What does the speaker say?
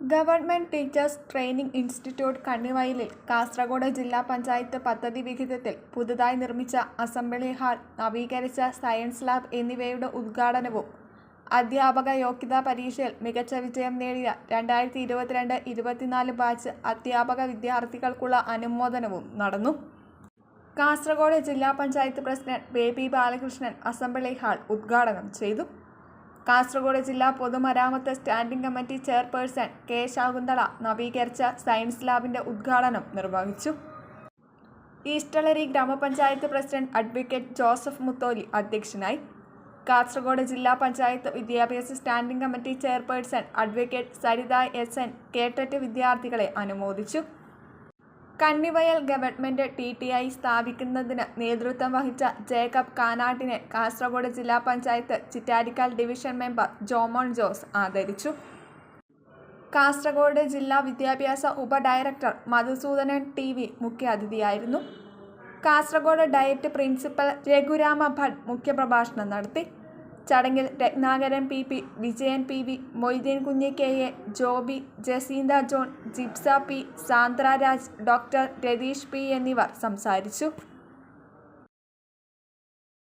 Government teachers training institute കണ്ണിവയലിൽ കാസർഗോഡ് ജില്ലാ പഞ്ചായത്ത് പദ്ധതി വിഹിതത്തിൽ പുതുതായി നിർമ്മിച്ച അസംബ്ലി ഹാൾ നവീകരിച്ച സയൻസ് ലാബ് എന്നിവയുടെ ഉദ്ഘാടനവും അധ്യാപക യോഗ്യതാ പരീക്ഷയിൽ മികച്ച വിജയം നേടിയ രണ്ടായിരത്തി ഇരുപത്തിരണ്ട് ഇരുപത്തിനാല് ബാച്ച് അധ്യാപക വിദ്യാർത്ഥികൾക്കുള്ള അനുമോദനവും നടന്നു. കാസർഗോഡ് ജില്ലാ panchayat president Baby Balakrishnan assembly hall ഉദ്ഘാടനം ചെയ്തു. കാസർഗോഡ് ജില്ലാ പൊതുമരാമത്ത് standing committee chairperson K Shakunthala നവീകരിച്ച സയൻസ് ലാബിന്റെ ഉദ്ഘാടനം നിർവഹിച്ചു. ഈസ്റ്റളരി ഗ്രാമപഞ്ചായത്ത് പ്രസിഡന്റ് അഡ്വക്കേറ്റ് ജോസഫ് മുത്തോലി അധ്യക്ഷനായി. കാസർഗോഡ് ജില്ലാ പഞ്ചായത്ത് വിദ്യാഭ്യാസ standing committee chairperson advocate Saritha S N കേട്ടറ്റ് വിദ്യാർത്ഥികളെ അനുമോദിച്ചു. Kannivayal government T T I സ്ഥാപിക്കുന്നതിന് നേതൃത്വം വഹിച്ച ജേക്കബ് കാനാട്ടിനെ കാസർഗോഡ് ജില്ലാ പഞ്ചായത്ത് ചിറ്റാരിക്കാൽ ഡിവിഷൻ മെമ്പർ ജോമോൺ ജോസ് ആദരിച്ചു. കാസർഗോഡ് ജില്ലാ വിദ്യാഭ്യാസ ഉപഡയറക്ടർ മധുസൂദനൻ ടി വി മുഖ്യാതിഥിയായിരുന്നു. കാസർഗോഡ് ഡയറ്റ് പ്രിൻസിപ്പൽ രഘുരാമ ഭട്ട് മുഖ്യപ്രഭാഷണം നടത്തി. ചടങ്ങിൽ Rathnakaran P P Vijayan P V Moideen Kunhi K A Joby Jacintha John Jipsa P Sandra Raj doctor Ratheesh P എന്നിവർ സംസാരിച്ചു.